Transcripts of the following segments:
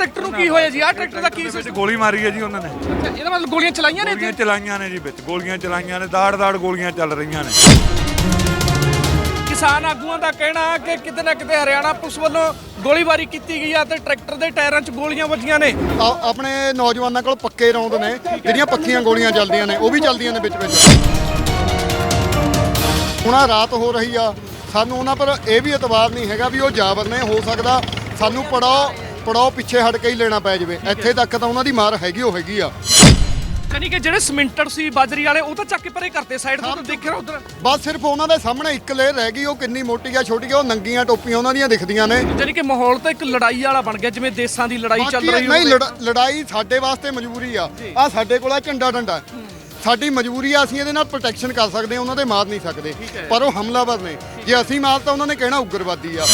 Tractor ਨੂੰ ਕੀ ਹੋਇਆ ਜੀ? ਆਹ ਟਰੈਕਟਰ ਦਾ ਕੀ ਵਿੱਚ ਸਿਸਟਮ ਗੋਲੀ ਮਾਰੀ ਹੈ ਜੀ ਉਹਨਾਂ ਨੇ। ਇਹਦਾ ਮਤਲਬ ਗੋਲੀਆਂ ਚਲਾਈਆਂ ਨੇ ਗੋਲੀਆਂ ਚਲਾਈਆਂ ਨੇ ਜੀ ਵਿੱਚ ਗੋਲੀਆਂ ਚਲਾਈਆਂ ਨੇ ਦਾੜ ਦਾੜ ਗੋਲੀਆਂ ਚੱਲ ਰਹੀਆਂ ਨੇ। ਕਿਸਾਨ ਆਗੂਆਂ ਦਾ ਕਹਿਣਾ ਹੈ ਕਿ ਕਿਤੇ ਨਾ ਕਿਤੇ ਹਰਿਆਣਾ ਪੁਲਿਸ ਵੱਲੋਂ ਗੋਲੀਬਾਰੀ ਕੀਤੀ ਗਈ ਆ ਤੇ ਟਰੈਕਟਰ ਦੇ ਟਾਇਰਾਂ 'ਚ ਗੋਲੀਆਂ ਵੱਜੀਆਂ ਨੇ। ਆ- ਆਪਣੇ ਨੌਜਵਾਨਾਂ ਕੋਲ ਪੱਕੇ ਰੌਂਦ ਨੇ ਜਿਹੜੀਆਂ ਪੱਕੀਆਂ ਗੋਲੀਆਂ ਚੱਲਦੀਆਂ ਨੇ ਉਹ ਵੀ ਚੱਲਦੀਆਂ ਨੇ ਵਿੱਚ ਵਿੱਚ ਹੁਣ ਆਹ ਰਾਤ ਹੋ ਰਹੀ ਆ ਸਾਨੂੰ ਉਹਨਾਂ ਪਰ ਇਹ ਵੀ ਇਤਬਾਰ ਨਹੀਂ ਹੈਗਾ ਵੀ ਉਹ ਜਾਬਰ ਨੇ ਹੋ ਸਕਦਾ ਸਾਨੂੰ ਪੜਾਓ ਪੜਾਓ ਪਿੱਛੇ ਹਟ ਕੇ ਹੀ ਲੈਣਾ ਪੈ ਜਾਵੇ। ਇੱਥੇ ਤੱਕ ਤਾਂ ਉਹਨਾਂ ਦੀ ਮਾਰ ਹੈਗੀ ਉਹ ਹੈਗੀ ਆ। ਯਾਨੀ ਕਿ ਜਿਹੜੇ ਸਮਿੰਟਰ ਸੀ ਬਾਜਰੀ ਵਾਲੇ ਉਹ ਤਾਂ ਚੱਕ ਕੇ ਪਰੇ ਕਰਤੇ ਸਾਈਡ ਤੋਂ ਤਾਂ ਦੇਖਿਆ ਉਧਰ। ਬਸ ਸਿਰਫ ਉਹਨਾਂ ਦੇ ਸਾਹਮਣੇ ਇੱਕ ਲੇਅਰ ਰਹਿ ਗਈ ਉਹ ਕਿੰਨੀ ਮੋਟੀ ਆ ਛੋਟੀ ਆ ਉਹ ਨੰਗੀਆਂ ਟੋਪੀਆਂ ਉਹਨਾਂ ਦੀਆਂ ਦਿਖਦੀਆਂ ਨੇ। ਯਾਨੀ ਕਿ ਮਾਹੌਲ ਤਾਂ ਇੱਕ ਲੜਾਈ ਵਾਲਾ ਬਣ ਗਿਆ ਜਿਵੇਂ ਦੇਸ਼ਾਂ ਦੀ ਲੜਾਈ ਚੱਲ ਰਹੀ ਨਹੀਂ ਲੜਾਈ ਸਾਡੇ ਵਾਸਤੇ ਮਜਬੂਰੀ ਆ। ਆ ਸਾਡੇ ਕੋਲ ਆ ਝੰਡਾ ਡੰਡਾ। ਸਾਡੀ ਮਜਬੂਰੀ ਆ ਅਸੀਂ ਇਹਦੇ ਨਾਲ ਪ੍ਰੋਟੈਕਸ਼ਨ ਕਰ ਸਕਦੇ ਹਾਂ ਉਹਨਾਂ ਦੇ ਮਾਰ ਨਹੀਂ ਸਕਦੇ। ਪਰ ਉਹ ਹਮਲਾਵਰ ਨੇ। ਜੇ ਅਸੀਂ ਮਾਰ ਤਾਂ ਉਹਨਾਂ ਨੇ ਕਹਿਣਾ ਉਗਰਵਾਦੀ ਆ।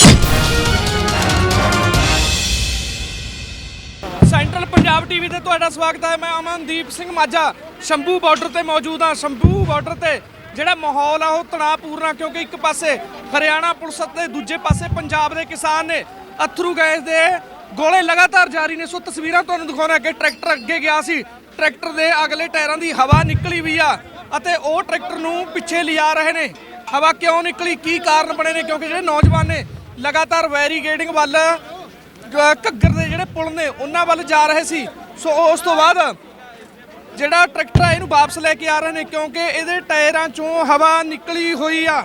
ਸੈਂਟਰਲ ਪੰਜਾਬ ਟੀਵੀ ਤੇ ਤੁਹਾਡਾ ਸਵਾਗਤ ਹੈ। ਮੈਂ ਅਮਨਦੀਪ ਸਿੰਘ ਮਾਝਾ, ਸ਼ੰਭੂ ਬਾਰਡਰ ਤੇ ਮੌਜੂਦ ਹਾਂ। ਸ਼ੰਭੂ ਬਾਰਡਰ ਤੇ ਜਿਹੜਾ ਮਾਹੌਲ ਆ, ਉਹ ਤਣਾਅਪੂਰਨ ਆ, ਕਿਉਂਕਿ ਇੱਕ ਪਾਸੇ ਹਰਿਆਣਾ ਪੁਲਿਸ ਅਤੇ ਦੂਜੇ ਪਾਸੇ ਪੰਜਾਬ ਦੇ ਕਿਸਾਨ ਨੇ ਅਥਰੂ ਗੈਸ ਦੇ ਗੋਲੇ ਲਗਾਤਾਰ ਜਾਰੀ ਨੇ। ਸੋ ਤਸਵੀਰਾਂ ਤੁਹਾਨੂੰ ਦਿਖਾਉਣਾ ਕਿ ਟਰੈਕਟਰ ਅੱਗੇ ਗਿਆ ਸੀ। ਟਰੈਕਟਰ ਦੇ ਅਗਲੇ ਟਾਇਰਾਂ ਦੀ ਹਵਾ ਨਿਕਲੀ ਵੀ ਆ ਅਤੇ ਉਹ ਟਰੈਕਟਰ ਨੂੰ ਪਿੱਛੇ ਲਿਆ ਰਹੇ ਨੇ। ਹਵਾ ਕਿਉਂ ਨਿਕਲੀ? ਕੀ ਕਾਰਨ ਬਣੇ ਨੇ? ਕਿਉਂਕਿ ਜਿਹੜੇ ਨੌਜਵਾਨ ਨੇ ਲਗਾਤਾਰ ਵੈਰੀਗੇਟਿੰਗ ਵੱਲ ਘੱਗਰ ਪੁਲ ਨੇ ਉਹਨਾਂ ਵੱਲ ਜਾ ਰਹੇ ਸੀ। ਸੋ ਉਸ ਤੋਂ ਬਾਅਦ ਜਿਹੜਾ ਟਰੈਕਟਰ ਆ ਇਹਨੂੰ ਵਾਪਸ ਲੈ ਕੇ ਆ ਰਹੇ ਨੇ ਕਿਉਂਕਿ ਇਹਦੇ ਟਾਇਰਾਂ ਚੋਂ ਹਵਾ ਨਿਕਲੀ ਹੋਈ ਆ।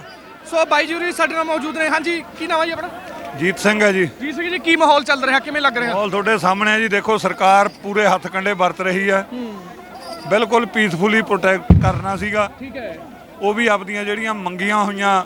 ਸੋ ਬਾਈ ਜੀ ਹੋਰੀ ਸਾਡੇ ਨਾਲ ਮੌਜੂਦ ਨੇ। ਹਾਂਜੀ ਕੀ ਨਾਮ ਹੈ ਜੀ ਆਪਣਾ? ਜੀਤ ਸਿੰਘ ਹੈ ਜੀ। ਜੀ ਸਿੰਘ ਜੀ ਕੀ ਮਾਹੌਲ ਚੱਲ ਰਿਹਾ? ਕਿਵੇਂ ਲੱਗ ਰਿਹਾ? ਮਾਹੌਲ ਤੁਹਾਡੇ ਸਾਹਮਣੇ ਹੈ ਜੀ। ਦੇਖੋ ਸਰਕਾਰ ਪੂਰੇ ਹੱਥ ਕੰਡੇ ਵਰਤ ਰਹੀ ਹੈ। ਬਿਲਕੁਲ ਪੀਸਫੁਲੀ ਪ੍ਰੋਟੈਕਟ ਕਰਨਾ ਸੀਗਾ। ਠੀਕ ਹੈ। ਉਹ ਵੀ ਆਪਦੀਆਂ ਜਿਹੜੀਆਂ ਮੰਗੀਆਂ ਹੋਈਆਂ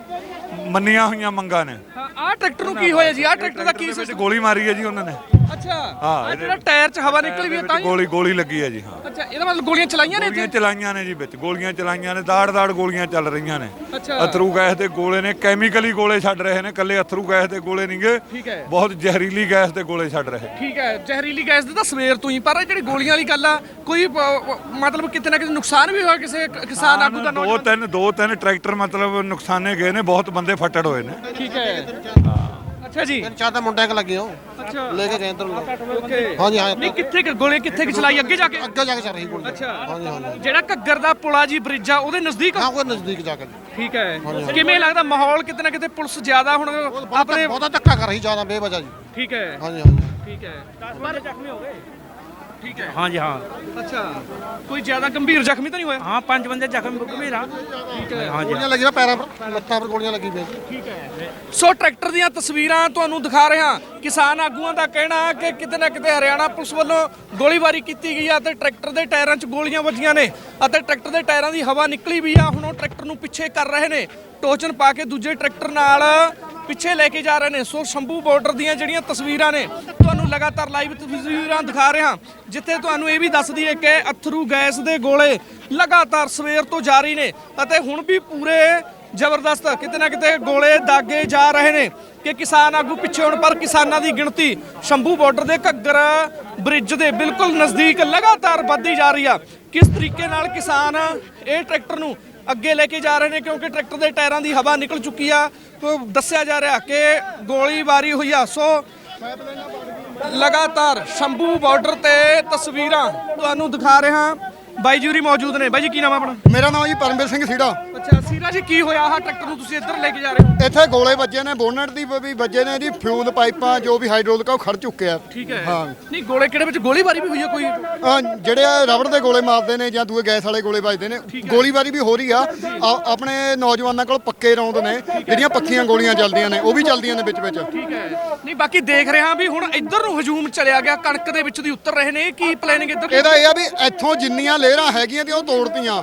ਮੰਨੀਆਂ ਹੋਈਆਂ ਮੰਗਾਂ ਨੇ। ਆਹ ਟਰੈਕਟਰ ਨੂੰ ਕੀ ਹੋਇਆ ਜੀ? ਆਹ ਟਰੈਕਟਰ ਦਾ ਕੀ ਸਿਸਟਮ ਗੋਲੀ ਮਾਰੀ ਹੈ ਜੀ ਉਹਨਾਂ ਨੇ। ਅੱਛਾ। ਹਾਂ, ਆਹ ਜਿਹੜਾ ਟਾਇਰ 'ਚ ਹਵਾ ਨਿਕਲੀ ਵੀ ਹੈ ਤਾਂ ਹੀ ਗੋਲੀ ਗੋਲੀ ਲੱਗੀ ਹੈ ਜੀ ਹਾਂ। ਅੱਛਾ ਇਹਦਾ ਮਤਲਬ ਗੋਲੀਆਂ ਚਲਾਈਆਂ ਨੇ ਗੋਲੀਆਂ ਇੱਥੇ? ਚਲਾਈਆਂ ਨੇ ਜੀ ਵਿੱਚ ਗੋਲੀਆਂ ਚਲਾਈਆਂ ਨੇ ਦਾੜ ਦਾੜ ਗੋਲੀਆਂ ਚੱਲ ਰਹੀਆਂ ਨੇ। ਅੱਛਾ। ਅਥਰੂ ਗੈਸ ਦੇ ਗੋਲੇ ਨੇ ਕੈਮੀਕਲੀ ਗੋਲੇ ਛੱਡ ਰਹੇ ਨੇ ਕੱਲੇ ਅਥਰੂ ਗੈਸ ਦੇ ਗੋਲੇ ਨਹੀਂਗੇ ਠੀਕ ਹੈ। ਬਹੁਤ ਜ਼ਹਿਰੀਲੀ ਗੈਸ ਦੇ ਗੋਲੇ ਛੱਡ ਰਹੇ। ਠੀਕ ਹੈ ਜ਼ਹਿਰੀਲੀ ਗੈਸ ਦੇ ਤਾਂ ਸਵੇਰ ਤੋਂ ਹੀ ਪਰ ਇਹ ਜਿਹੜੀ ਗੋਲੀਆਂ ਵਾਲੀ ਗੱਲ ਆ ਕੋਈ ਮਤਲਬ ਕਿਤੇ ਨਾ ਕਿਤੇ ਨੁਕਸਾਨ ਵੀ ਹੋਇਆ ਕਿਸੇ ਕ- ਕਿਸਾਨ ਆਗੂ ਦਾ ਦੋ ਨੌਜਵਾਨ? ਤਿੰਨ ਦੋ ਤਿੰਨ ਟਰੈਕਟਰ ਮਤਲਬ ਨੁਕਸਾਨੇ ਗਏ ਨੇ ਬਹੁਤ ਬੰਦੇ ਫੱਟੜ ਹੋਏ ਨੇ। ਠੀਕ ਹੈ। ਅੱਛਾ ਜੀ। ਚਾਰ ਤਾਂ ਮੁੰਡੇ ਕ ਲੱਗੇ ਹੋ। ਅੱਛਾ। ਲੈ ਕੇ ਗਏ ਇੱਧਰ ਨੂੰ। ਓਕੇ ਹਾਂਜੀ ਹਾਂ। ਨਹੀਂ ਕਿੱਥੇ ਕੁ ਗੋਲੇ ਕਿੱਥੇ ਕਿ ਚਲਾਈ ਅੱਗੇ ਜਾ ਕੇ? ਅੱਗੇ ਜਾ ਕੇ ਚੱਲ ਰਹੀ ਗੋਲੀ। ਅੱਛਾ। ਹਾਂਜੀ ਹਾਂਜੀ। ਜਿਹੜਾ ਘੱਗਰ ਦਾ ਪੁਲਾ ਜੀ ਬ੍ਰਿਜ ਆ ਉਹਦੇ ਨਜ਼ਦੀਕ? ਹਾਂ ਕੋਈ ਨਜ਼ਦੀਕ ਜਾ ਕੇ। ਠੀਕ ਹੈ। ਕਿਵੇਂ ਲੱਗਦਾ ਮਾਹੌਲ ਕਿਤੇ ਨਾ ਕਿਤੇ ਪੁਲਿਸ ਜ਼ਿਆਦਾ ਹੁਣ ਆਪਣੇ ਬਹੁਤਾ ਧੱਕਾ ਕਰ ਰਹੀ ਜ਼ਿਆਦਾ ਬੇਵਜ੍ਹਾ ਜੀ। ਠੀਕ ਹੈ। ਹਾਂਜੀ ਹਾਂਜੀ। ਠੀਕ ਹੈ। 10 12 ਜ਼ਖਮੀ ਹੋ ਗਏ ਠੀਕ ਹੈ। ਹਾਂਜੀ ਹਾਂ। ਅੱਛਾ। ਕੋਈ ਜ਼ਿਆਦਾ ਗੰਭੀਰ ਜ਼ਖਮੀ ਤਾਂ ਨਹੀਂ ਹੋਇਆ? ਹਾਂ ਪੰਜ ਬੰਦੇ ਜ਼ਖਮ ਗੰਭੀਰ ਆ ਠੀਕ ਹੈ। ਗੋਲੀਆਂ ਲੱਗੀਆਂ ਪੈਰਾਂ ਪਰ ਲੱਤਾਂ ਪਰ ਗੋਲੀਆਂ ਲੱਗੀ ਪਈਆਂ। ਸੋ ਟਰੈਕਟਰ ਦੀਆਂ ਤਸਵੀਰਾਂ ਤੁਹਾਨੂੰ ਦਿਖਾ ਰਹੇ। ਹਾਂ ਕਿਸਾਨ ਆਗੂਆਂ ਦਾ ਕਹਿਣਾ ਹੈ ਕਿ ਕਿਤੇ ਨਾ ਕਿਤੇ ਹਰਿਆਣਾ ਪੁਲਿਸ ਵੱਲੋਂ ਗੋਲੀਬਾਰੀ ਕੀਤੀ ਗਈ ਆ ਤੇ ਟਰੈਕਟਰ ਦੇ ਟਾਇਰਾਂ 'ਚ ਗੋਲੀਆਂ ਵੱਜੀਆਂ ਨੇ ਅਤੇ ਟਰੈਕਟਰ ਦੇ ਟਾਇਰਾਂ ਦੀ ਹਵਾ ਨਿਕਲੀ ਵੀ ਆ। ਹੁਣ ਉਹ ਟਰੈਕਟਰ ਨੂੰ ਪਿੱਛੇ ਕਰ ਰਹੇ ਨੇ। ਟੋਚਨ ਪਾ ਕੇ ਦੂਜੇ ਟਰੈਕਟਰ ਨਾਲ ਪਿੱਛੇ ਲੈ ਕੇ ਜਾ ਰਹੇ ਨੇ। ਸੋ ਸ਼ੰਭੂ ਬਾਰਡਰ ਦੀਆਂ ਜਿਹੜੀਆਂ ਤਸਵੀਰਾਂ ਨੇ, ਤੁਹਾਨੂੰ ਲਗਾਤਾਰ ਲਾਈਵ ਤਸਵੀਰਾਂ ਦਿਖਾ ਰਿਹਾ ਜਿੱਥੇ ਤੁਹਾਨੂੰ ਇਹ ਵੀ ਦੱਸ ਦਈਏ ਕਿ ਅਥਰੂ ਗੈਸ ਦੇ ਗੋਲੇ ਲਗਾਤਾਰ ਸਵੇਰ ਤੋਂ ਜਾਰੀ ਨੇ ਅਤੇ ਹੁਣ ਵੀ ਪੂਰੇ ਜ਼ਬਰਦਸਤ ਕਿਤੇ ਨਾ ਕਿਤੇ ਗੋਲੇ ਦਾਗੇ ਜਾ ਰਹੇ ਨੇ ਕਿ ਕਿਸਾਨ ਆਗੂ ਪਿੱਛੇ ਹੋਣ, ਪਰ ਕਿਸਾਨਾਂ ਦੀ ਗਿਣਤੀ ਸ਼ੰਭੂ ਬਾਰਡਰ ਦੇ ਘੱਗਰ ਬ੍ਰਿਜ ਦੇ ਬਿਲਕੁਲ ਨਜ਼ਦੀਕ ਲਗਾਤਾਰ ਵੱਧਦੀ ਜਾ ਰਹੀ ਆ। ਕਿਸ ਤਰੀਕੇ ਨਾਲ ਕਿਸਾਨ ਇਹ ਟਰੈਕਟਰ ਨੂੰ ਅੱਗੇ ਲੈ ਕੇ ਜਾ ਰਹੇ ਨੇ ਕਿਉਂਕਿ ਟਰੈਕਟਰ ਦੇ ਟਾਇਰਾਂ ਦੀ ਹਵਾ ਨਿਕਲ ਚੁੱਕੀ ਆ। ਤੋ ਦੱਸਿਆ ਜਾ ਰਿਹਾ ਕਿ ਗੋਲੀਬਾਰੀ ਹੋਈ ਆ। ਸੋ ਲਗਾਤਾਰ ਸ਼ੰਭੂ ਬਾਰਡਰ ਤੇ ਤਸਵੀਰਾਂ ਤੁਹਾਨੂੰ ਦਿਖਾ ਰਿਹਾ। ਬਾਈ ਜੂਰੀ ਮੌਜੂਦ ਨੇ। ਬਾਈ ਜੀ ਕੀ ਨਾਮ ਆ ਆਪਣਾ? ਮੇਰਾ ਨਾਮ ਜੀ ਪਰਮਵੀਰ ਸਿੰਘ ਸੀੜਾ। ਅੱਛਾ ਸੀਰਾ ਜੀ ਕੀ ਹੋਇਆ? ਆਹ ਟਰੈਕਟਰ ਨੂੰ ਤੁਸੀਂ ਇੱਧਰ ਲੈ ਕੇ ਜਾ ਰਹੇ ਹੋ? ਇੱਥੇ ਗੋਲੇ ਵੱਜੇ ਨੇ ਬੋਨਟ ਦੀ ਵੀ ਵੱਜੇ ਨੇ ਜੀ ਫਿਊਲ ਪਾਈਪਾਂ ਜੋ ਵੀ ਹਾਈਡ੍ਰੋਲਿਕ ਆ ਉਹ ਖੜ ਚੁੱਕੇ ਆ। ਠੀਕ ਹੈ। ਹਾਂ। ਨਹੀਂ ਗੋਲੇ ਕਿਹੜੇ ਵਿੱਚ ਗੋਲੀਬਾਰੀ ਵੀ ਹੋਈ ਹੈ ਕੋਈ? ਅਹ ਜਿਹੜੇ ਆ ਰਬੜ ਦੇ ਗੋਲੇ ਮਾਰਦੇ ਨੇ ਜਾਂ ਦੂਏ ਗੈਸ ਵਾਲੇ ਗੋਲੇ ਵੱਜਦੇ ਨੇ ਗੋਲੀਬਾਰੀ ਵੀ ਹੋ ਰਹੀ ਆ। ਆ- ਆਪਣੇ ਨੌਜਵਾਨਾਂ ਕੋਲ ਪੱਕੇ ਰੌਂਦ ਨੇ ਜਿਹੜੀਆਂ ਪੱਕੀਆਂ ਗੋਲੀਆਂ ਚੱਲਦੀਆਂ ਨੇ ਉਹ ਵੀ ਚੱਲਦੀਆਂ ਨੇ ਵਿੱਚ ਵਿੱਚ। ਠੀਕ ਹੈ। ਨਹੀਂ ਬਾਕੀ ਦੇਖ ਰਹੇ ਹਾਂ ਵੀ ਹੁਣ ਇੱਧਰ ਨੂੰ ਹਜੂਮ ਚਲਿਆ ਗਿਆ ਕਣਕ ਦੇ ਵਿੱਚ ਦੀ ਉਤਰ ਰਹੇ ਨੇ ਕੀ ਪਲੈਨਿੰਗ ਇੱਧਰ? ਦੀ? ਇਹਦਾ ਇਹ ਆ ਵੀ ਇੱਥੋਂ ਜਿੰਨੀਆਂ ਲੇਅਰਾਂ ਹੈਗੀਆਂ ਤੇ ਉਹ ਤੋੜਤੀਆਂ।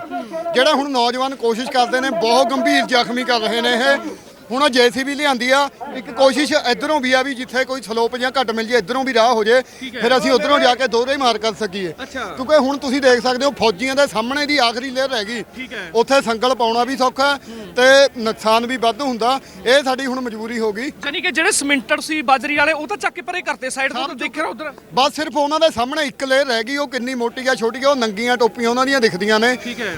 ਜਿਹੜਾ ਹੁਣ ਨੌਜਵਾਨ ਕੋਸ਼ਿਸ਼ ਕਰਦੇ ਨੇ, ਬਹੁਤ ਗੰਭੀਰ ਜ਼ਖਮੀ ਕਰ ਰਹੇ ਨੇ ਇਹ। ਹੁਣ ਉਹ ਜੀਸੀਬੀ ਲਿਆਂਦੀ ਆ ਇੱਕ ਕੋਸ਼ਿਸ਼ ਇਧਰੋਂ ਵੀ ਆ ਵੀ ਜਿੱਥੇ ਕੋਈ ਸਲੋਪ ਜਾਂ ਘੱਟ ਮਿਲ ਜੇ ਇਧਰੋਂ ਵੀ ਰਾਹ ਹੋ ਜੇ ਫਿਰ ਅਸੀਂ ਉਧਰੋਂ ਜਾ ਕੇ ਦੋਹਰੇ ਮਾਰ ਕਰ ਸਕੀਏ। ਕਿਉਂਕਿ ਹੁਣ ਤੁਸੀਂ ਦੇਖ ਸਕਦੇ ਹੋ ਫੌਜੀਆਂ ਦੇ ਸਾਹਮਣੇ ਦੀ ਆਖਰੀ ਲੇਅਰ ਰਹਿ ਗਈ। ਉੱਥੇ ਸੰਗਲ ਪਾਉਣਾ ਵੀ ਸੌਖਾ ਤੇ ਨੁਕਸਾਨ ਵੀ ਵੱਧ ਹੁੰਦਾ ਇਹ ਸਾਡੀ ਹੁਣ ਮਜਬੂਰੀ ਹੋ ਗਈ ਜਾਨੀ ਕਿ ਜਿਹੜੇ ਸਮਿੰਟਰ ਸੀ ਬਾਜਰੀ ਵਾਲੇ ਉਹ ਤਾਂ ਚੱਕ ਕੇ ਪਰੇ ਕਰਤੇ ਸਾਈਡ ਤੋਂ ਤਾਂ ਦੇਖਿਆ ਉਧਰ ਬਸ ਸਿਰਫ ਉਹਨਾਂ ਦੇ ਸਾਹਮਣੇ ਇੱਕ ਲੇਅਰ ਰਹਿ ਗਈ ਉਹ ਕਿੰਨੀ ਮੋਟੀ ਆ ਛੋਟੀ ਆ ਉਹ ਨੰਗੀਆਂ ਟੋਪੀਆਂ ਉਹਨਾਂ ਦੀਆਂ ਦਿਖਦੀਆਂ ਨੇ।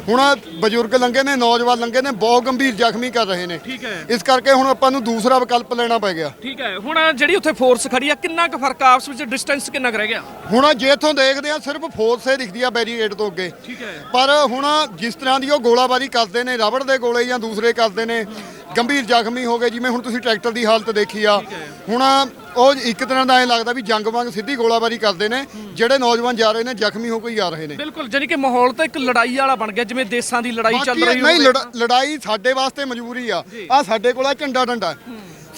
ਹੁਣ ਬਜ਼ੁਰਗ ਲੰਗੇ ਨੇ ਨੌਜਵਾਨ ਲੰਗੇ ਨੇ ਬਹੁਤ ਗੰਭੀਰ ਜ਼ਖਮੀ ਕਰ ਰਹੇ ਨੇ। ਇਸ ਕਰਕੇ ਕਰਕੇ ਹੁਣ ਆਪਾਂ ਨੂੰ ਦੂਸਰਾ ਵਿਕਲਪ ਲੈਣਾ ਪੈ ਗਿਆ। ਠੀਕ ਹੈ ਹੁਣ ਜਿਹੜੀ ਉੱਥੇ ਫੋਰਸ ਖੜੀ ਆ ਕਿੰਨਾ ਕੁ ਫ਼ਰਕ ਆ? ਆਪਸ ਵਿੱਚ ਡਿਸਟੈਂਸ ਕਿੰਨਾ ਕੁ ਰਹਿ ਗਿਆ? ਹੁਣ ਜੇ ਇੱਥੋਂ ਦੇਖਦੇ ਆ ਸਿਰਫ ਫੋਰਸ ਹੀ ਦਿਖਦੀ ਆ ਬੈਰੀਗੇਡ ਤੋਂ ਅੱਗੇ। ਠੀਕ ਹੈ। ਪਰ ਹੁਣ ਜਿਸ ਤਰ੍ਹਾਂ ਦੀ ਉਹ ਗੋਲਾਬਾਰੀ ਕਰਦੇ ਨੇ ਰਬੜ ਦੇ ਗੋਲੇ ਜਾਂ ਦੂਸਰੇ ਕਰਦੇ ਨੇ ਗੰਭੀਰ ਜ਼ਖਮੀ ਹੋ ਗਏ ਜਿਵੇਂ ਹੁਣ ਤੁਸੀਂ ਟਰੈਕਟਰ ਦੀ ਹਾਲਤ ਦੇਖੀ ਆ। ਹੁਣ ਉਹ ਇੱਕ ਤਰ੍ਹਾਂ ਦਾ ਐ ਲੱਗਦਾ ਵੀ ਜੰਗ ਵਾਂਗ ਸਿੱਧੀ ਗੋਲਾਬਾਰੀ ਕਰਦੇ ਨੇ ਜਿਹੜੇ ਨੌਜਵਾਨ ਜਾ ਰਹੇ ਨੇ ਜ਼ਖਮੀ ਹੋ ਕੇ ਜਾ ਰਹੇ ਨੇ। ਬਿਲਕੁਲ ਜਾਨੀ ਕਿ ਮਾਹੌਲ ਤਾਂ ਇੱਕ ਲੜਾਈ ਵਾਲਾ ਬਣ ਗਿਆ ਜਿਵੇਂ ਦੇਸ਼ਾਂ ਦੀ ਲੜਾਈ ਚੱਲ ਰਹੀ ਨਹੀਂ ਲੜਾਈ ਸਾਡੇ ਵਾਸਤੇ ਮਜਬੂਰੀ ਆ। ਆ ਸਾਡੇ ਕੋਲ ਆ ਝੰਡਾ ਡੰਡਾ।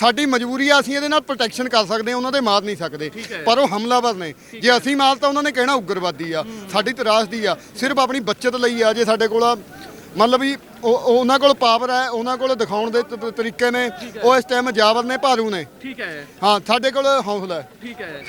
ਸਾਡੀ ਮਜਬੂਰੀ ਆ ਅਸੀਂ ਇਹਦੇ ਨਾਲ ਪ੍ਰੋਟੈਕਸ਼ਨ ਕਰ ਸਕਦੇ ਹਾਂ ਉਹਨਾਂ ਦੇ ਮਾਰ ਨਹੀਂ ਸਕਦੇ। ਪਰ ਉਹ ਹਮਲਾਵਰ ਨੇ। ਜੇ ਅਸੀਂ ਮਾਰ ਤਾਂ ਉਹਨਾਂ ਨੇ ਕਹਿਣਾ ਉਗਰਵਾਦੀ ਆ। ਸਾਡੀ ਤਰਾਸਦੀ ਆ। ਸਿਰਫ ਆਪਣੀ ਬੱਚਤ ਲਈ ਆ ਜੇ ਸਾਡੇ ਕੋਲ ਮਤਲਬ ਵੀ ਉਹ ਉਹ- ਉਹਨਾਂ ਕੋਲ ਪਾਵਰ ਹੈ ਉਹਨਾਂ ਕੋਲ ਦਿਖਾਉਣ ਦੇ ਤ- ਤਰੀਕੇ ਨੇ। ਉਹ ਇਸ ਟਾਈਮ ਜਾਵਰ ਨੇ ਭਾਰੂ ਨੇ। ਠੀਕ ਹੈ। ਹਾਂ ਸਾਡੇ ਕੋਲ ਹੌਸਲਾ ਹੈ। ਠੀਕ ਹੈ।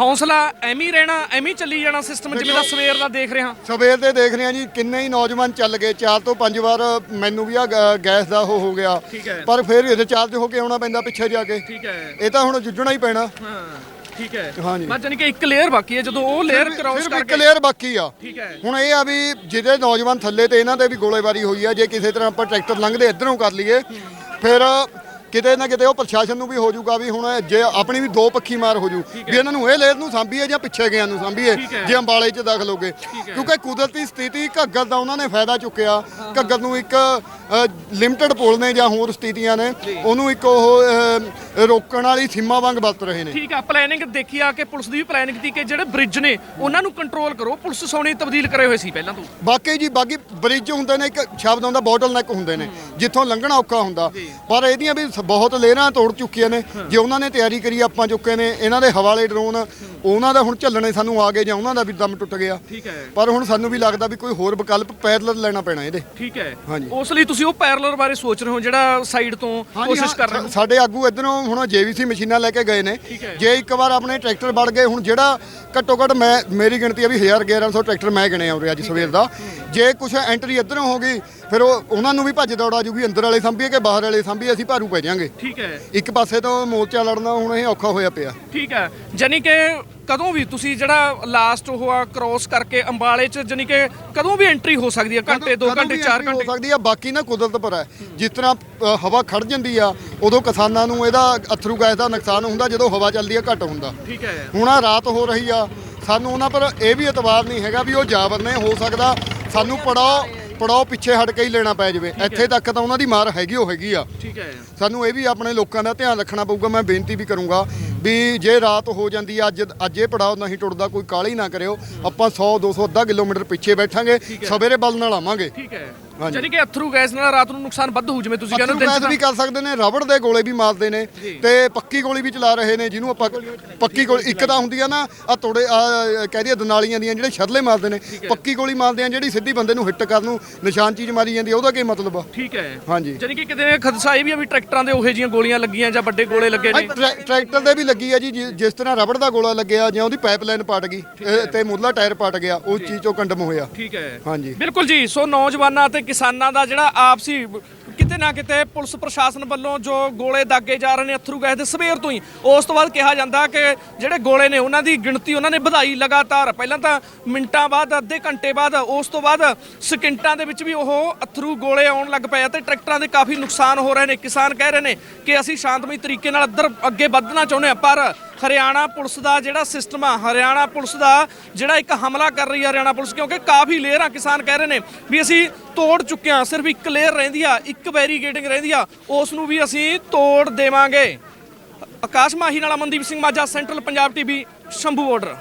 ਹੌਸਲਾ ਐਵੇਂ ਹੀ ਰਹਿਣਾ ਐਵੇਂ ਹੀ ਚੱਲੀ ਜਾਣਾ ਸਿਸਟਮ ਜਿਵੇਂ ਦਾ ਸਵੇਰ ਦਾ ਦੇਖ ਰਿਹਾ। ਸਵੇਰ ਦੇ ਦੇਖ ਰਹੇ ਆ ਜੀ ਕਿੰਨੇ ਹੀ ਨੌਜਵਾਨ ਚੱਲ ਗਏ। ਚਾਰ ਤੋਂ ਪੰਜ ਵਾਰ ਮੈਨੂੰ ਵੀ ਆ ਗੈਸ ਦਾ ਉਹ ਹੋ ਗਿਆ। ਠੀਕ ਹੈ। ਪਰ ਫਿਰ ਰਿਚਾਰਜ ਹੋ ਕੇ ਆਉਣਾ ਪੈਂਦਾ ਪਿੱਛੇ ਜਾ ਕੇ। ਠੀਕ ਹੈ। ਇਹ ਤਾਂ ਹੁਣ ਜੁੱਝਣਾ ਹੀ ਪੈਣਾ। ਹਾਂ। ਠੀਕ ਹੈ। ਹਾਂਜੀ। ਬਸ ਜਾਨੀ ਕਿ ਇੱਕ ਲੇਅਰ ਬਾਕੀ ਹੈ ਜਦੋਂ ਉਹ ਲੇਅਰ ਕ੍ਰਾਸ ਸਿਰਫ ਇੱਕ ਕਰਕੇ ਲੇਅਰ ਬਾਕੀ ਆ। ਠੀਕ ਹੈ। ਹੁਣ ਇਹ ਆ ਵੀ ਜਿਹਦੇ ਨੌਜਵਾਨ ਥੱਲੇ ਤੇ ਇਹਨਾਂ ਤੇ ਵੀ ਗੋਲੇਬਾਰੀ ਹੋਈ ਆ ਜੇ ਕਿਸੇ ਤਰ੍ਹਾਂ ਆਪਾਂ ਟਰੈਕਟਰ ਲੰਘਦੇ ਇਧਰੋਂ ਕਰ ਲਈਏ ਫਿਰ ਕਿਤੇ ਨਾ ਕਿਤੇ ਉਹ ਪ੍ਰਸ਼ਾਸਨ ਨੂੰ ਵੀ ਹੋ ਜਾਊਗਾ ਵੀ ਹੁਣ ਜੇ ਆਪਣੀ ਵੀ ਦੋ ਪੱਖੀ ਮਾਰ ਹੋ ਜੂ ਵੀ ਇਹਨਾਂ ਨੂੰ ਇਹ ਲੇਅਰ ਨੂੰ ਸਾਂਭੀਏ ਜਾਂ ਪਿੱਛੇ ਗਿਆ ਨੂੰ ਸਾਂਭੀਏ। ਜੇ ਅੰਬਾਲੇ 'ਚ ਦਾਖਲ ਹੋ ਗਏ। ਕਿਉਂਕਿ ਕੁਦਰਤੀ ਸਥਿਤੀ ਘੱਗਰ ਦਾ ਉਹਨਾਂ ਨੇ ਫਾਇਦਾ ਚੁੱਕਿਆ। ਘੱਗਰ ਨੂੰ ਇੱਕ ਲਿਮਟਿਡ ਪੁਲ ਨੇ ਜਾਂ ਹੋਰ ਸਥਿਤੀਆਂ ਨੇ ਉਹਨੂੰ ਇੱਕ ਉਹ ਰੋਕਣ ਵਾਲੀ ਸੀਮਾ ਵਾਂਗ ਵਰਤ ਰਹੇ ਨੇ। ਠੀਕ ਆ ਪਲੈਨਿੰਗ ਦੇਖੀ ਆ ਕਿ ਪੁਲਿਸ ਦੀ ਵੀ ਪਲੈਨਿੰਗ ਸੀ ਕਿ ਜਿਹੜੇ ਬ੍ਰਿਜ ਨੇ ਉਹਨਾਂ ਨੂੰ ਕੰਟਰੋਲ ਕਰੋ। ਪੁਲਿਸ ਸੋਣੀ ਤਬਦੀਲ ਕਰੇ ਹੋਏ ਸੀ ਪਹਿਲਾਂ ਤੋਂ। ਬਾਕੀ ਜੀ ਬਾਕੀ ਬ੍ਰਿਜ ਹੁੰਦੇ ਨੇ ਇੱਕ ਸ਼ਬਦ ਹੁੰਦਾ ਬੋਟਲ ਨੈਕ ਹੁੰਦੇ ਨੇ ਜਿੱਥੋਂ ਲੰਘਣਾ ਔਖਾ ਹੁੰਦਾ। ਪਰ ਇਹਦੀਆਂ ਵੀ ਬਹੁਤ ਲੇਅਰਾਂ ਤੋੜ ਚੁੱਕੀਆਂ ਨੇ। ਜੇ ਉਹਨਾਂ ਨੇ ਤਿਆਰੀ ਕਰੀ ਆਪਾਂ ਚੁੱਕੇ ਨੇ ਇਹਨਾਂ ਦੇ ਹਵਾਲੇ ਡਰੋਨ ਉਹਨਾਂ ਦਾ ਹੁਣ ਝੱਲਣੇ ਸਾਨੂੰ ਆ ਗਏ ਜਾਂ ਉਹਨਾਂ ਦਾ ਵੀ ਦਮ ਟੁੱਟ ਗਿਆ। ਠੀਕ ਹੈ। ਪਰ ਹੁਣ ਸਾਨੂੰ ਵੀ ਲੱਗਦਾ ਵੀ ਕੋਈ ਹੋਰ ਵਿਕਲਪ ਪੈਰਲਲ ਲੈਣਾ ਪੈਣਾ ਇਹਦੇ। ਠੀਕ ਹੈ। ਹਾਂਜੀ। ਉਸ ਲਈ ਤੁਸੀਂ ਉਹ ਪੈਰਲਰ ਬਾਰੇ ਸੋਚ ਰਹੇ ਹੋ ਜਿਹੜਾ ਸਾਈਡ ਤੋਂ ਕੋਸ਼ਿਸ਼ ਕਰ ਰਹੇ ਹੋ? ਸਾ- ਸਾਡੇ ਆਗੂ ਇਧਰੋਂ ਹੁਣ ਜੇਵੀਸੀ ਮਸ਼ੀਨਾਂ ਲੈ ਕੇ ਗਏ ਨੇ। ਠੀਕ ਹੈ। ਜੇ ਇੱਕ ਵਾਰ ਆਪਣੇ ਟਰੈਕਟਰ ਵੜ ਗਏ ਹੁਣ ਜਿਹੜਾ ਘੱਟੋ ਘੱਟ ਮੈਂ ਮੇਰੀ ਗਿਣਤੀ ਆ ਵੀ 1000 1100 ਟਰੈਕਟਰ ਮੈਂ ਗਿਣੇ ਆ ਉਰੇ ਅੱਜ ਸਵੇਰ ਦਾ। ਜੇ ਕੁਝ ਐਂਟਰੀ ਇਧਰੋਂ ਹੋ ਗਈ ਫਿਰ ਉਹ ਉਹਨਾਂ ਨੂੰ ਵੀ ਭੱਜ ਦੌੜਾ ਜੂਗੀ ਅੰਦਰ ਵਾਲੇ ਸੰਭੀਏ ਕਿ ਬਾਹਰ ਵਾਲੇ ਸੰਭੀਏ ਅਸੀਂ ਭਾਰੂ ਪੈ ਜਾਾਂਗੇ। ਠੀਕ ਹੈ। ਇੱਕ ਪਾਸੇ ਤੋਂ ਮੋਰਚਾ ਲੜਨਾ ਹੁਣ ਇਹ ਔਖਾ ਹੋਇਆ ਪਿਆ। ਠੀਕ ਹੈ। ਜਾਨੀ ਕਿ ਕਦੋਂ ਵੀ ਤੁਸੀਂ ਜਿਹੜਾ ਲਾਸਟ ਉਹ ਆ ਕ੍ਰੋਸ ਕਰਕੇ ਅੰਬਾਲੇ ਚ ਜਾਨੀ ਕਿ ਕਦੋਂ ਵੀ ਐਂਟਰੀ ਹੋ ਸਕਦੀ ਹੈ ਘੰਟੇ 2 ਕਦੋਂ ਘੰਟੇ ਵੀ 4 entry ਘੰਟੇ? ਹੋ ਸਕਦੀ ਆ ਬਾਕੀ ਨਾ ਕੁਦਰਤ ਪਰ ਹੈ। ਜਿਸ ਤਰ੍ਹਾਂ ਅ, ਹਵਾ ਖੜ ਜਾਂਦੀ ਆ ਉਦੋਂ ਕਿਸਾਨਾਂ ਨੂੰ ਇਹਦਾ ਅਥਰੂ ਗੈਸ ਦਾ ਨੁਕਸਾਨ ਹੁੰਦਾ ਜਦੋਂ ਹਵਾ ਚੱਲਦੀ ਆ ਘੱਟ ਹੁੰਦਾ। ਠੀਕ ਹੈ। ਹੁਣ ਆ ਰਾਤ ਹੋ ਰਹੀ ਆ ਸਾਨੂੰ ਉਹਨਾਂ ਪਰ ਇਹ ਵੀ ਇਤਬਾਰ ਨਹੀਂ ਹੈਗਾ ਵੀ ਉਹ ਜਾਬਰ ਨੇ ਹੋ ਸਕਦਾ ਸਾਨੂੰ ਪੜਾਓ ਪੜਾਓ ਪਿੱਛੇ ਹਟ ਕੇ ਹੀ ਲੈਣਾ ਪੈ ਜਾਵੇ। ਇੱਥੇ ਤੱਕ ਤਾਂ ਉਹਨਾਂ ਦੀ ਮਾਰ ਹੈਗੀ ਉਹ ਹੈਗੀ ਆ। ਠੀਕ ਹੈ। ਸਾਨੂੰ ਇਹ ਵੀ ਆਪਣੇ ਲੋਕਾਂ ਦਾ ਧਿਆਨ ਰੱਖਣਾ ਪਊਗਾ ਮੈਂ ਬੇਨਤੀ ਵੀ ਕਰੂੰਗਾ ਵੀ ਜੇ ਰਾਤ ਹੋ ਜਾਂਦੀ ਆ ਅੱਜ ਅੱਜ ਇਹ ਪੜਾਓ ਨਹੀਂ ਟੁੱਟਦਾ ਕੋਈ ਕਾਲੀ ਨਾ ਕਰਿਓ। ਆਪਾਂ 100 200 ਅੱਧਾ ਕਿਲੋਮੀਟਰ ਪਿੱਛੇ ਬੈਠਾਂਗੇ ਸਵੇਰੇ ਬਲ ਨਾਲ ਆਵਾਂਗੇ। ਠੀਕ ਹੈ। ਜਾਨੀ ਕਿ ਅਥਰੂ ਗੈਸ ਨਾਲ ਰਾਤ ਨੂੰ ਨੁਕਸਾਨ ਵੱਧ ਹੋਊ ਜਿਵੇਂ ਤੁਸੀਂ ਕਹਿੰਦੇ ਹੋ ਗੈਸ ਵੀ ਕਰ ਸਕਦੇ ਨੇ ਰਬੜ ਦੇ ਗੋਲੇ ਵੀ ਮਾਰਦੇ ਨੇ ਤੇ ਪੱਕੀ ਗੋਲੀ ਵੀ ਚਲਾ ਰਹੇ ਨੇ ਜਿਹਨੂੰ ਆਪਾਂ ਪੱਕੀ ਗੋਲੀ ਇੱਕ ਤਾਂ ਹੁੰਦੀ ਆ ਨਾ ਆ ਤੋੜੇ ਆ ਕਹਿ ਦਈਏ ਦਨਾਲੀਆਂ ਦੀਆਂ ਜਿਹੜੇ ਛੱਡਲੇ ਮਾਰਦੇ ਨੇ ਪੱਕੀ ਗੋਲੀ ਮਾਰਦੇ ਆ ਜਿਹੜੀ ਸਿੱਧੀ ਬੰਦੇ ਨੂੰ ਹਿੱਟ ਕਰਨ ਨੂੰ ਨਿਸ਼ਾਨ ਚੀਜ਼ ਮਾਰੀ ਜਾਂਦੀ ਆ ਉਹਦਾ ਕੀ ਮਤਲਬ ਆ? ਠੀਕ ਹੈ। ਹਾਂਜੀ। ਜਾਨੀ ਕਿ ਕਿਤੇ ਖਦਸ਼ਾ ਇਹ ਵੀ ਆ ਵੀ ਟਰੈਕਟਰਾਂ ਦੇ ਉਹੇ ਜੀਆਂ ਗੋਲੀਆਂ ਲੱਗੀਆਂ ਜਾਂ ਵੱਡੇ ਗੋਲੇ ਲੱਗੇ ਨੇ। ਟਰੈਕਟਰ ਦੇ ਵੀ ਲੱਗੀ ਆ ਜੀ ਜਿਸ ਤਰ੍ਹਾਂ ਰਬੜ ਦਾ ਗੋਲਾ ਲੱਗਿਆ ਜਾਂ ਉਹਦੀ ਪਾਈਪਲਾਈਨ ਪਟ ਗਈ ਤੇ ਮੁੱਢਲਾ ਟਾਇਰ ਪਟ ਗਿਆ ਉਸ ਚੀਜ਼ ਚੋਂ ਕੰਡਮ ਹੋਇਆ। ਠੀਕ ਹੈ। ਹਾਂਜੀ। ਬਿਲਕੁਲ ਜੀ ਸੋ ਨੌਜਵਾਨਾਂ ਤੇ ਕਿਸਾਨਾਂ ਦਾ ਜਿਹੜਾ ਆਪਸੀ ਕਿਤੇ ਨਾ ਕਿਤੇ ਪੁਲਿਸ ਪ੍ਰਸ਼ਾਸਨ ਵੱਲੋਂ ਜੋ ਗੋਲੇ ਦਾਗੇ ਜਾ ਰਹੇ ਨੇ, ਅਥਰੂ ਗੈਸ ਦੇ ਸਵੇਰ ਤੋਂ ਹੀ, ਉਸ ਤੋਂ ਬਾਅਦ ਕਿਹਾ ਜਾਂਦਾ ਕਿ ਜਿਹੜੇ ਗੋਲੇ ਨੇ ਉਹਨਾਂ ਦੀ ਗਿਣਤੀ ਉਹਨਾਂ ਨੇ ਵਧਾਈ ਲਗਾਤਾਰ। ਪਹਿਲਾਂ ਤਾਂ ਮਿੰਟਾਂ ਬਾਅਦ, ਅੱਧੇ ਘੰਟੇ ਬਾਅਦ, ਉਸ ਤੋਂ ਬਾਅਦ ਸਕਿੰਟਾਂ ਦੇ ਵਿੱਚ ਵੀ ਉਹ ਅਥਰੂ ਗੋਲੇ ਆਉਣ ਲੱਗ ਪਏ ਆ ਤੇ ਟਰੈਕਟਰਾਂ ਦੇ ਕਾਫੀ ਨੁਕਸਾਨ ਹੋ ਰਹੇ ਨੇ। ਕਿਸਾਨ ਕਹਿ ਰਹੇ ਨੇ ਕਿ ਅਸੀਂ ਸ਼ਾਂਤਮਈ ਤਰੀਕੇ ਨਾਲ ਅੱਧਰ ਅੱਗੇ ਵਧਣਾ ਚਾਹੁੰਦੇ ਆ ਪਰ ਹਰਿਆਣਾ ਪੁਲਿਸ ਦਾ ਜਿਹੜਾ ਸਿਸਟਮ ਆ, ਹਰਿਆਣਾ ਪੁਲਿਸ ਦਾ ਜਿਹੜਾ ਇੱਕ ਹਮਲਾ ਕਰ ਰਹੀ ਹੈ ਹਰਿਆਣਾ ਪੁਲਿਸ, ਕਿਉਂਕਿ ਕਾਫੀ ਲੇਅਰਾਂ ਕਿਸਾਨ ਕਹਿ ਰਹੇ ਨੇ ਵੀ ਅਸੀਂ ਤੋੜ ਚੁੱਕੇ ਹਾਂ ਸਿਰਫ ਇੱਕ ਲੇਅਰ ਰਹਿੰਦੀ ਆ, ਇੱਕ ਬੈਰੀਗੇਟਿੰਗ ਰਹਿੰਦੀ ਆ, ਉਸ ਨੂੰ ਵੀ ਅਸੀਂ ਤੋੜ ਦੇਵਾਂਗੇ। ਆਕਾਸ਼ ਮਾਹੀ ਨਾਲ Amandeep Singh Majha central Punjab TV Shambhu border